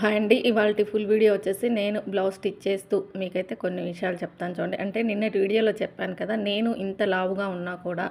Hi అండి ఇవాళ full video వచ్చేసి నేను బ్లౌజ్ స్టిచ్ చేస్తూ మీకైతే కొన్ని విషయాలు చెప్తాను చూడండి. అంటే నిన్నటి వీడియోలో చెప్పాను కదా నేను ఇంత లావుగా ఉన్నా కూడా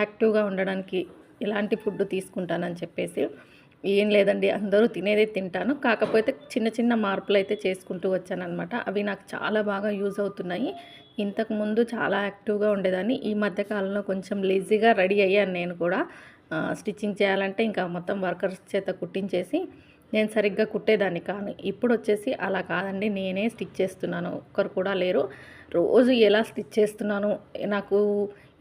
యాక్టివ్గా ఉండడానికి ఎలాంటి ఫుడ్ తీసుకుంటానని చెప్పేసి. ఏం లేదండి అందరూ తినేదే తింటాను. కాకపోతే చిన్న చిన్న మార్పులు అయితే చేసుకుంటూ వచ్చానమాట అవి నాకు చాలా బాగా యూజ్ అవుతున్నాయి. ఇంతకుముందు చాలా యాక్టివ్గా ఉండేదాన్ని. ఈ మధ్యకాలంలో కొంచెం లేజీగా రెడీ అయ్యాను నేను కూడా. స్టిచ్చింగ్ చేయాలంటే ఇంకా మొత్తం వర్కర్స్ చేత కుట్టించేసి నేను సరిగ్గా కుట్టేదాన్ని కానీ. ఇప్పుడు వచ్చేసి అలా కాదండి. నేనే స్టిచ్ చేస్తున్నాను. ఒక్కరు కూడా లేరు. రోజు ఎలా స్టిచ్ చేస్తున్నాను? నాకు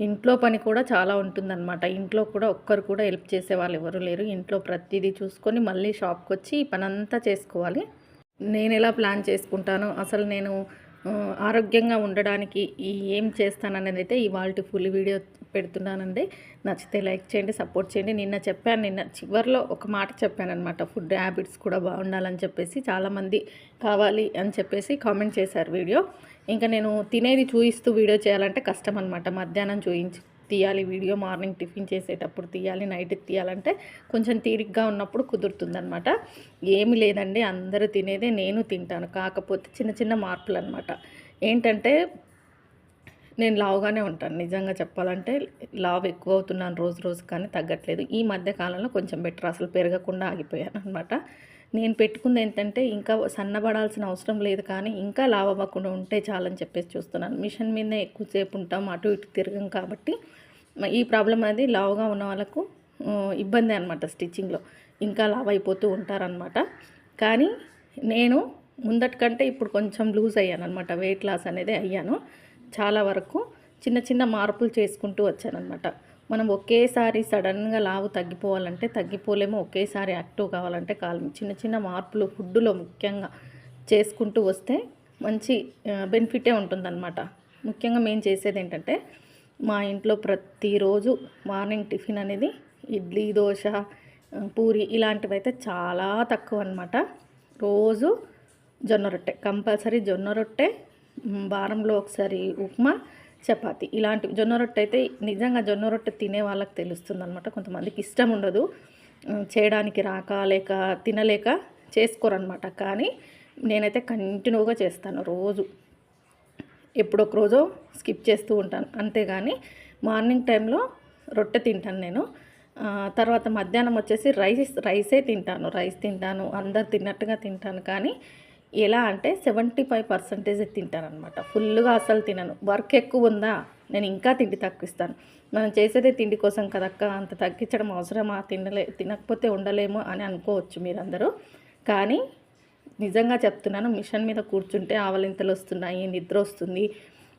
ఇంట్లో పని కూడా చాలా ఉంటుందన్నమాట. ఇంట్లో కూడా ఒక్కరు కూడా హెల్ప్ చేసే వాళ్ళు ఎవరు లేరు. ఇంట్లో ప్రతిదీ చూసుకొని మళ్ళీ షాప్కి వచ్చి ఈ పనంతా చేసుకోవాలి. నేను ఎలా ప్లాన్ చేసుకుంటాను? అసలు నేను ఆరోగ్యంగా ఉండడానికి ఈ ఏం చేస్తాననేది అయితే ఇవాళ ఫుల్ వీడియో పెడుతున్నానండి. నచ్చితే లైక్ చేయండి సపోర్ట్ చేయండి. నిన్న చెప్పాను నిన్న చివరిలో ఒక మాట చెప్పాను అనమాట ఫుడ్ హ్యాబిట్స్ కూడా బాగుండాలని చెప్పేసి చాలామంది కావాలి అని చెప్పేసి కామెంట్ చేశారు వీడియో. ఇంకా నేను తినేది చూపిస్తూ వీడియో చేయాలంటే కష్టం అనమాట మధ్యాహ్నం చూయించి తీయాలి వీడియో మార్నింగ్ టిఫిన్ చేసేటప్పుడు తీయాలి నైట్ తీయాలంటే కొంచెం తీరిగ్గా ఉన్నప్పుడు కుదురుతుందనమాట ఏమి లేదండి అందరూ తినేదే నేను తింటాను. కాకపోతే చిన్న చిన్న మార్పులు అనమాట ఏంటంటే నేను లావుగానే ఉంటాను. నిజంగా చెప్పాలంటే లావు ఎక్కువ అవుతున్నాను రోజు రోజు కానీ తగ్గట్లేదు. ఈ మధ్య కాలంలో కొంచెం బెటర్ అసలు పెరగకుండా ఆగిపోయాను అనమాట నేను పెట్టుకుంది ఏంటంటే ఇంకా సన్నబడాల్సిన అవసరం లేదు కానీ ఇంకా లావు అవ్వకుండా ఉంటే చాలని చెప్పేసి చూస్తున్నాను. మిషన్ మీదనే ఎక్కువసేపు ఉంటాం అటు ఇటు తిరగం కాబట్టి ఈ ప్రాబ్లం అనేది లావుగా ఉన్న వాళ్ళకు ఇబ్బంది అనమాట స్టిచ్చింగ్లో. ఇంకా లావ్ అయిపోతూ ఉంటారనమాట కానీ నేను ముందటి కంటే ఇప్పుడు కొంచెం లూజ్ అయ్యాను అనమాట వెయిట్ లాస్ అనేది అయ్యాను. చాలా వరకు చిన్న చిన్న మార్పులు చేసుకుంటూ వచ్చానమాట మనం ఒకేసారి సడన్గా లావు తగ్గిపోవాలంటే తగ్గిపోలేము. ఒకేసారి యాక్టివ్ కావాలంటే కాలం చిన్న చిన్న మార్పులు ఫుడ్లో ముఖ్యంగా చేసుకుంటూ వస్తే మంచి బెనిఫిటే ఉంటుందన్నమాట. ముఖ్యంగా మేము చేసేది ఏంటంటే మా ఇంట్లో ప్రతిరోజు మార్నింగ్ టిఫిన్ అనేది ఇడ్లీ దోశ పూరి ఇలాంటివి అయితే చాలా తక్కువ అనమాట రోజు జొన్న రొట్టె కంపల్సరీ జొన్న రొట్టె వారంలో ఒకసారి ఉప్మా చపాతి ఇలాంటివి. జొన్న రొట్టె అయితే నిజంగా జొన్న రొట్టె తినే వాళ్ళకి తెలుస్తుంది అనమాట కొంతమందికి ఇష్టం ఉండదు. చేయడానికి రాక లేక తినలేక చేసుకోరనమాట కానీ నేనైతే కంటిన్యూగా చేస్తాను రోజు. ఎప్పుడొక రోజు స్కిప్ చేస్తూ ఉంటాను. అంతేగాని మార్నింగ్ టైంలో రొట్టె తింటాను నేను. తర్వాత మధ్యాహ్నం వచ్చేసి రైస్ రైసే తింటాను. రైస్ తింటాను అందరు తిన్నట్టుగా తింటాను. కానీ ఎలా అంటే సెవెంటీ ఫైవ్ పర్సెంటేజ్ తింటాను అనమాట ఫుల్గా అసలు తినను. వర్క్ ఎక్కువ ఉందా? నేను ఇంకా తిండి తగ్గిస్తాను. మనం చేసేదే తిండి కోసం కదక్క? అంత తగ్గించడం అవసరమా? తినలే తినకపోతే ఉండలేము అని అనుకోవచ్చు మీరందరూ. కానీ నిజంగా చెప్తున్నాను మిషన్ మీద కూర్చుంటే ఆవలింతలు వస్తున్నాయి నిద్ర వస్తుంది.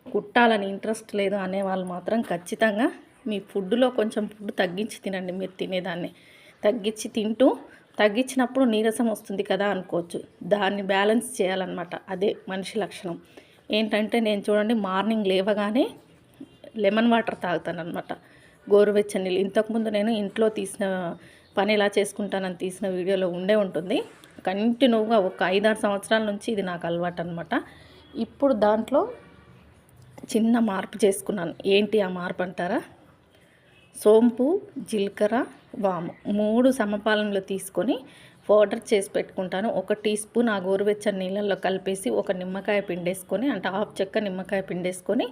కుట్టాలని ఇంట్రెస్ట్ లేదు అనే వాళ్ళు మాత్రం ఖచ్చితంగా మీ ఫుడ్లో కొంచెం ఫుడ్ తగ్గించి తినండి మీరు తినేదాన్ని. తగ్గించి తింటూ తగ్గించినప్పుడు నీరసం వస్తుంది కదా అనుకోవచ్చు. దాన్ని బ్యాలెన్స్ చేయాలన్నమాట. అదే మనిషి లక్షణం. ఏంటంటే నేను చూడండి మార్నింగ్ లేవగానే లెమన్ వాటర్ తాగుతాను అనమాట గోరువెచ్చని నీళ్ళు. ఇంతకుముందు నేను ఇంట్లో తీసిన పని ఎలా చేసుకుంటానని తీసిన వీడియోలో ఉండే ఉంటుంది. కంటిన్యూగా ఒక ఐదారు సంవత్సరాల నుంచి ఇది నాకు అలవాటు అనమాట ఇప్పుడు దాంట్లో చిన్న మార్పు చేసుకున్నాను. ఏంటి ఆ మార్పు అంటారా? సోంపు జీలకర్ర వాము మూడు సమపాలనలో తీసుకొని పౌడర్ చేసి పెట్టుకుంటాను. ఒక టీ స్పూన్ ఆ గోరువెచ్చని నీళ్ళల్లో కలిపేసి ఒక నిమ్మకాయ పిండేసుకొని అంటే హాఫ్ చెక్క నిమ్మకాయ పిండేసుకొని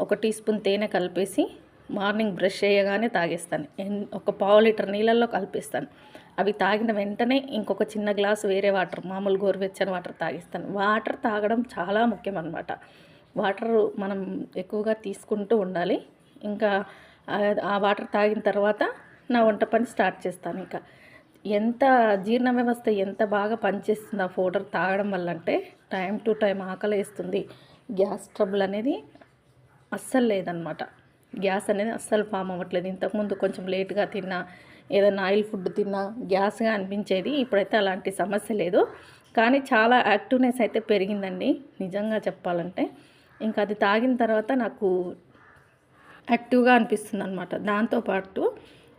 ఒక టీ స్పూన్ తేనె కలిపేసి మార్నింగ్ బ్రష్ చేయగానే తాగేస్తాను. ఎన్- ఒక పావు లీటర్ నీళ్ళల్లో కలిపేస్తాను. అవి తాగిన వెంటనే ఇంకొక చిన్న గ్లాస్ వేరే వాటర్ మామూలు గోరువెచ్చని వాటర్ తాగిస్తాను. వాటర్ తాగడం చాలా ముఖ్యం అనమాట వాటర్ మనం ఎక్కువగా తీసుకుంటూ ఉండాలి. ఇంకా ఆ- ఆ వాటర్ తాగిన తర్వాత నా వంట పని స్టార్ట్ చేస్తాను ఇంకా. ఎంత జీర్ణ వ్యవస్థ ఎంత బాగా పనిచేస్తుంది ఆ పౌడర్ తాగడం వల్ల అంటే టైం టు టైం ఆకలి వేస్తుంది గ్యాస్ ట్రబుల్ అనేది అస్సలు లేదనమాట గ్యాస్ అనేది అస్సలు ఫామ్ అవ్వట్లేదు. ఇంతకుముందు కొంచెం లేట్గా తిన్నా ఏదైనా ఆయిల్ ఫుడ్ తిన్నా గ్యాస్గా అనిపించేది. ఇప్పుడైతే అలాంటి సమస్య లేదు. కానీ చాలా యాక్టివ్నెస్ అయితే పెరిగిందండి. నిజంగా చెప్పాలంటే ఇంకా అది తాగిన తర్వాత నాకు యాక్టివ్గా అనిపిస్తుంది అనమాట దాంతోపాటు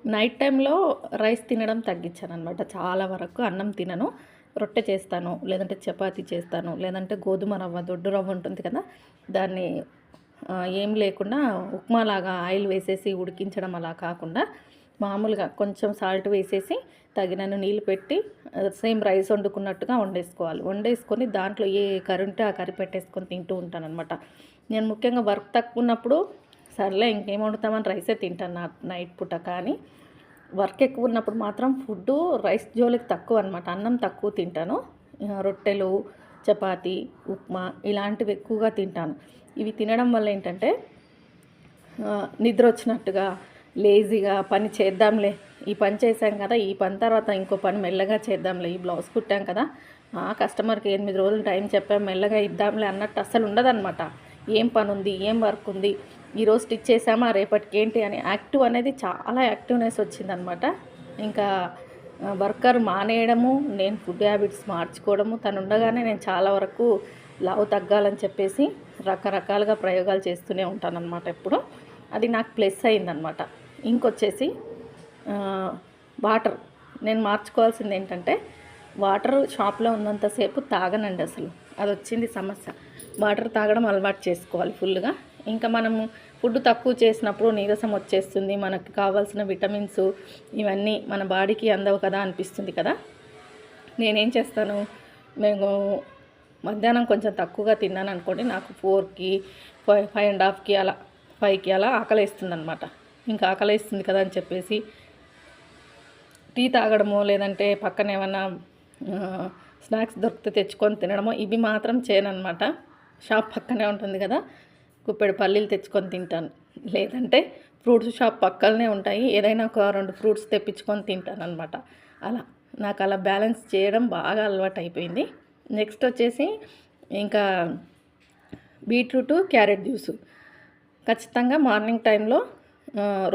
నైట్ టైంలో రైస్ తినడం తగ్గించాను అనమాట చాలా వరకు అన్నం తినను. రొట్టె చేస్తాను లేదంటే చపాతి చేస్తాను లేదంటే గోధుమ రవ్వ దొడ్డు రవ్వ ఉంటుంది కదా దాన్ని ఏం లేకుండా ఉప్మాలాగా ఆయిల్ వేసేసి ఉడికించడం అలా కాకుండా మామూలుగా కొంచెం సాల్ట్ వేసేసి తగినన్ని నీళ్ళు పెట్టి సేమ్ రైస్ వండుకున్నట్టుగా వండేసుకోవాలి. వండేసుకొని దాంట్లో ఏ కర్రీ ఉంటే ఆ కర్రీ పెట్టేసుకొని తింటూ ఉంటాను అనమాట నేను ముఖ్యంగా వర్క్ తక్కువ ఉన్నప్పుడు సర్లే ఇంకేం వండుతామని రైసే తింటాను నా నైట్ పూట. కానీ వర్క్ ఎక్కువ ఉన్నప్పుడు మాత్రం ఫుడ్ రైస్ జోలికి తక్కువ అనమాట అన్నం తక్కువ తింటాను. రొట్టెలు చపాతి ఉప్మా ఇలాంటివి ఎక్కువగా తింటాను. ఇవి తినడం వల్ల ఏంటంటే నిద్ర వచ్చినట్టుగా లేజీగా పని చేద్దాంలే. ఈ పని చేసాం కదా ఈ పని తర్వాత ఇంకో పని మెల్లగా చేద్దాంలే. ఈ బ్లౌజ్ కుట్టాం కదా ఆ కస్టమర్కి ఎనిమిది రోజులు టైం చెప్పాం మెల్లగా ఇద్దాంలే అన్నట్టు అసలు ఉండదన్నమాట. ఏం పని ఉంది ఏం వర్క్ ఉంది ఈరోజు స్టిచ్ చేసామా రేపటికి ఏంటి అని యాక్టివ్ అనేది చాలా యాక్టివ్నెస్ వచ్చిందనమాట ఇంకా వర్కర్ మానేయడము నేను ఫుడ్ హ్యాబిట్స్ మార్చుకోవడము తను ఉండగానే నేను చాలా వరకు లావు తగ్గాలని చెప్పేసి రకరకాలుగా ప్రయోగాలు చేస్తూనే ఉంటానన్నమాట ఎప్పుడు. అది నాకు ప్లస్ అయిందనమాట ఇంకొచ్చేసి వాటర్. నేను మార్చుకోవాల్సింది ఏంటంటే వాటర్ షాప్లో ఉన్నంతసేపు తాగనండి అసలు. అది వచ్చింది సమస్య. వాటర్ తాగడం అలవాటు చేసుకోవాలి ఫుల్గా. ఇంకా మనము ఫుడ్ తక్కువ చేసినప్పుడు నీరసం వచ్చేస్తుంది మనకు కావాల్సిన విటమిన్స్ ఇవన్నీ మన బాడీకి అందవు కదా అనిపిస్తుంది కదా. నేనేం చేస్తాను మేము మధ్యాహ్నం కొంచెం తక్కువగా తిన్నాను అనుకోండి నాకు ఫోర్కి ఫైవ్ ఫైవ్ అండ్ హాఫ్కి అలా ఫైవ్కి అలా ఆకలిస్తుంది అనమాట ఇంకా ఆకలిస్తుంది కదా అని చెప్పేసి టీ తాగడమో లేదంటే పక్కన ఏమన్నా స్నాక్స్ దొరికితే తెచ్చుకొని తినడమో ఇవి మాత్రం చేయనమాట షాప్ పక్కనే ఉంటుంది కదా కుప్పెడు పల్లీలు తెచ్చుకొని తింటాను. లేదంటే ఫ్రూట్స్ షాప్ పక్కనే ఉంటాయి ఏదైనా ఒక రెండు ఫ్రూట్స్ తెప్పించుకొని తింటాను అనమాట అలా నాకు అలా బ్యాలెన్స్ చేయడం బాగా అలవాటు అయిపోయింది నెక్స్ట్ వచ్చేసి ఇంకా బీట్రూట్ క్యారెట్ జ్యూస్. ఖచ్చితంగా మార్నింగ్ టైంలో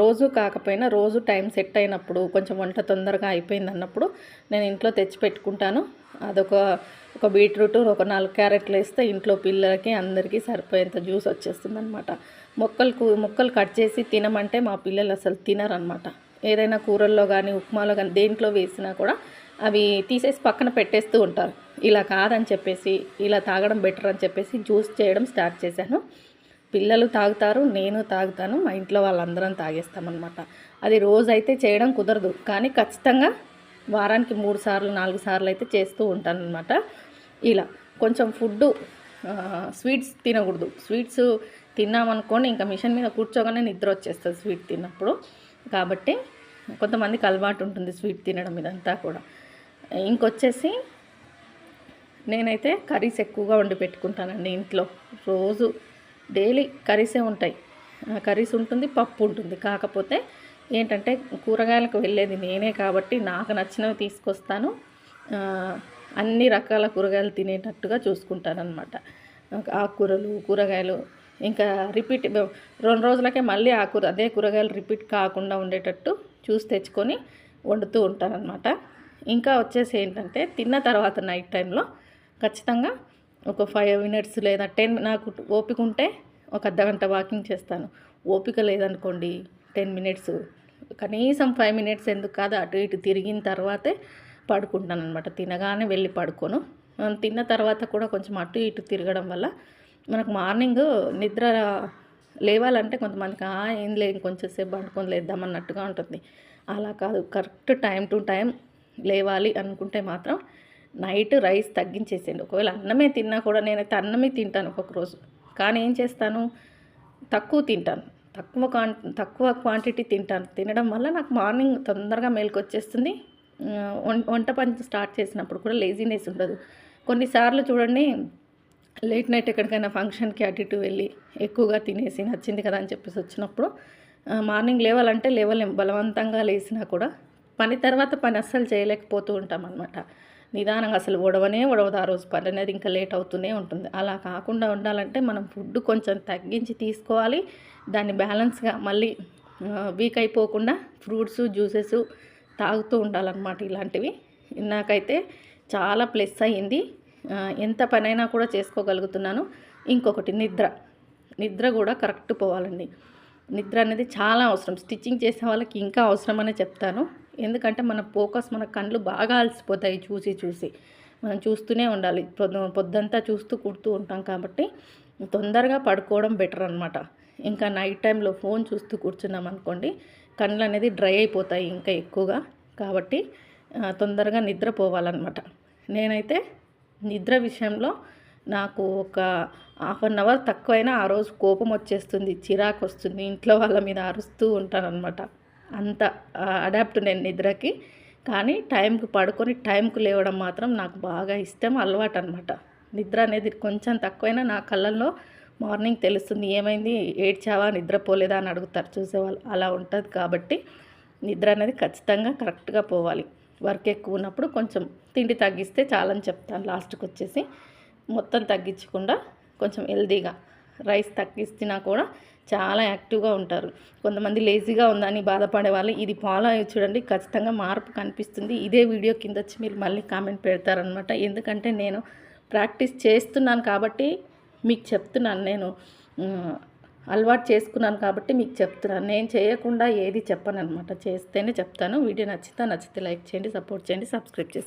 రోజు కాకపోయినా రోజు టైం సెట్ అయినప్పుడు కొంచెం వంట తొందరగా అయిపోయింది అన్నప్పుడు నేను ఇంట్లో తెచ్చి పెట్టుకుంటాను. అదొక ఒక బీట్రూట్ ఒక నాలుగు క్యారెట్లు వేస్తే ఇంట్లో పిల్లలకి అందరికీ సరిపోయేంత జ్యూస్ వచ్చేస్తుంది అనమాట మొక్కలు కట్ చేసి తినమంటే మా పిల్లలు అసలు తినరనమాట ఏదైనా కూరల్లో కానీ ఉప్మాలో కానీ దేంట్లో వేసినా కూడా అవి తీసేసి పక్కన పెట్టేస్తూ ఉంటారు. ఇలా కాదని చెప్పేసి ఇలా తాగడం బెటర్ అని చెప్పేసి జ్యూస్ చేయడం స్టార్ట్ చేశాను. పిల్లలు తాగుతారు నేను తాగుతాను మా ఇంట్లో వాళ్ళందరం తాగేస్తామన్నమాట. అది రోజైతే చేయడం కుదరదు. కానీ ఖచ్చితంగా వారానికి మూడు సార్లు నాలుగు సార్లు అయితే చేస్తూ ఉంటాను అనమాట ఇలా కొంచెం ఫుడ్ స్వీట్స్ తినకూడదు. స్వీట్స్ తిన్నామనుకోండి ఇంకా మిషన్ మీద కూర్చోగానే నిద్ర వచ్చేస్తుంది స్వీట్ తిన్నప్పుడు. కాబట్టి కొంతమందికి అలవాటు ఉంటుంది స్వీట్ తినడం ఇదంతా కూడా. ఇంకొచ్చేసి నేనైతే కర్రీస్ ఎక్కువగా వండి పెట్టుకుంటానండి ఇంట్లో. రోజు డైలీ కర్రీసే ఉంటాయి. కర్రీస్ ఉంటుంది పప్పు ఉంటుంది. కాకపోతే ఏంటంటే కూరగాయలకు వెళ్ళేది నేనే కాబట్టి నాకు నచ్చినవి తీసుకొస్తాను. అన్ని రకాల కూరగాయలు తినేటట్టుగా చూసుకుంటాను అనమాట ఆకుకూరలు కూరగాయలు ఇంకా రిపీట్ రెండు రోజులకే మళ్ళీ ఆ కూర అదే కూరగాయలు రిపీట్ కాకుండా ఉండేటట్టు చూసి తెచ్చుకొని వండుతూ ఉంటానన్నమాట. ఇంకా వచ్చేసి ఏంటంటే తిన్న తర్వాత నైట్ టైంలో ఖచ్చితంగా ఒక ఫైవ్ మినిట్స్ లేదా టెన్ నాకు ఓపిక ఉంటే ఒక అర్ధగంట వాకింగ్ చేస్తాను. ఓపిక లేదనుకోండి టెన్ మినిట్స్ కనీసం ఫైవ్ మినిట్స్ ఎందుకు కాదు అటు ఇటు తిరిగిన తర్వాతే పడుకుంటాను అనమాట తినగానే వెళ్ళి పడుకోను. మనం తిన్న తర్వాత కూడా కొంచెం అటు ఇటు తిరగడం వల్ల మనకు మార్నింగ్ నిద్ర లేవాలంటే కొంతమందికి ఏం లేదు కొంచెం సేపు పండుకొని లేద్దాం అన్నట్టుగా ఉంటుంది. అలా కాదు కరెక్ట్ టైం టు టైం లేవాలి అనుకుంటే మాత్రం నైట్ రైస్ తగ్గించేసేయండి. ఒకవేళ అన్నమే తిన్నా కూడా నేనైతే అన్నమే తింటాను ఒక్కొక్క రోజు కానీ ఏం చేస్తాను? తక్కువ తింటాను. తక్కువ క్వాన్ తక్కువ క్వాంటిటీ తింటాను. తినడం వల్ల నాకు మార్నింగ్ తొందరగా మేలుకు వచ్చేస్తుంది వం- వంట పని స్టార్ట్ చేసినప్పుడు కూడా లేజినెస్ ఉండదు. కొన్నిసార్లు చూడండి లేట్ నైట్ ఎక్కడికైనా ఫంక్షన్కి అటు ఇటు వెళ్ళి ఎక్కువగా తినేసి నచ్చింది కదా అని చెప్పేసి వచ్చినప్పుడు మార్నింగ్ లేవాలంటే లేవలేం. బలవంతంగా లేసినా కూడా పని తర్వాత పని అస్సలు చేయలేకపోతూ ఉంటాం అనమాట నిదానంగా అసలు ఉడవనే ఉడవదు. ఆ రోజు పని అనేది ఇంకా లేట్ అవుతూనే ఉంటుంది. అలా కాకుండా ఉండాలంటే మనం ఫుడ్ కొంచెం తగ్గించి తీసుకోవాలి. దాన్ని బ్యాలెన్స్గా మళ్ళీ వీక్ అయిపోకుండా ఫ్రూట్స్ జ్యూసెస్ తాగుతూ ఉండాలన్నమాట ఇలాంటివి. నాకైతే చాలా ప్లస్ అయ్యింది. ఎంత పనైనా కూడా చేసుకోగలుగుతున్నాను. ఇంకొకటి నిద్ర. నిద్ర కూడా కరెక్ట్ పోవాలండి. నిద్ర అనేది చాలా అవసరం. స్టిచ్చింగ్ చేసే వాళ్ళకి ఇంకా అవసరం అనే చెప్తాను. ఎందుకంటే మన ఫోకస్ మన కళ్ళు బాగా అలసిపోతాయి చూసి చూసి. మనం చూస్తూనే ఉండాలి. పొద్దు పొద్దంతా చూస్తూ కుడుతూ ఉంటాం కాబట్టి తొందరగా పడుకోవడం బెటర్ అనమాట ఇంకా నైట్ టైంలో ఫోన్ చూస్తూ కూర్చున్నాం అనుకోండి కళ్ళు అనేది డ్రై అయిపోతాయి ఇంకా ఎక్కువగా. కాబట్టి తొందరగా నిద్రపోవాలన్నమాట. నేనైతే నిద్ర విషయంలో నాకు ఒక హాఫ్ అన్ అవర్ తక్కువైనా ఆ రోజు కోపం వచ్చేస్తుంది చిరాకు వస్తుంది ఇంట్లో వాళ్ళ మీద అరుస్తూ ఉంటానన్నమాట. అంత అడాప్ట్ నేను నిద్రకి. కానీ టైంకి పడుకొని టైంకి లేవడం మాత్రం నాకు బాగా ఇష్టం అలవాటు అనమాట నిద్ర అనేది కొంచెం తక్కువైనా నా కళ్ళల్లో మార్నింగ్ తెలుస్తుంది ఏమైంది ఏడ్చావా నిద్రపోలేదా అని అడుగుతారు చూసేవాళ్ళు. అలా ఉంటుంది కాబట్టి నిద్ర అనేది ఖచ్చితంగా కరెక్ట్గా పోవాలి. వర్క్ ఎక్కువ ఉన్నప్పుడు కొంచెం తిండి తగ్గిస్తే చాలని చెప్తాను లాస్ట్కి వచ్చేసి. మొత్తం తగ్గించకుండా కొంచెం హెల్దీగా రైస్ తగ్గిస్తున్నా కూడా చాలా యాక్టివ్గా ఉంటారు. కొంతమంది లేజీగా ఉందని బాధపడే వాళ్ళు ఇది ఫాలో అయ్యి చూడండి ఖచ్చితంగా మార్పు కనిపిస్తుంది. ఇదే వీడియో కింద వచ్చి మీరు మళ్ళీ కామెంట్ పెడతారనమాట ఎందుకంటే నేను ప్రాక్టీస్ చేస్తున్నాను కాబట్టి మీకు చెప్తున్నాను నేను. అలవాటు చేసుకున్నాను కాబట్టి మీకు చెప్తున్నాను. నేను చేయకుండా ఏది చెప్పను అనమాట చేస్తేనే చెప్తాను. వీడియో నచ్చితే నచ్చితే లైక్ చేయండి సపోర్ట్ చేయండి సబ్స్క్రైబ్ చేసి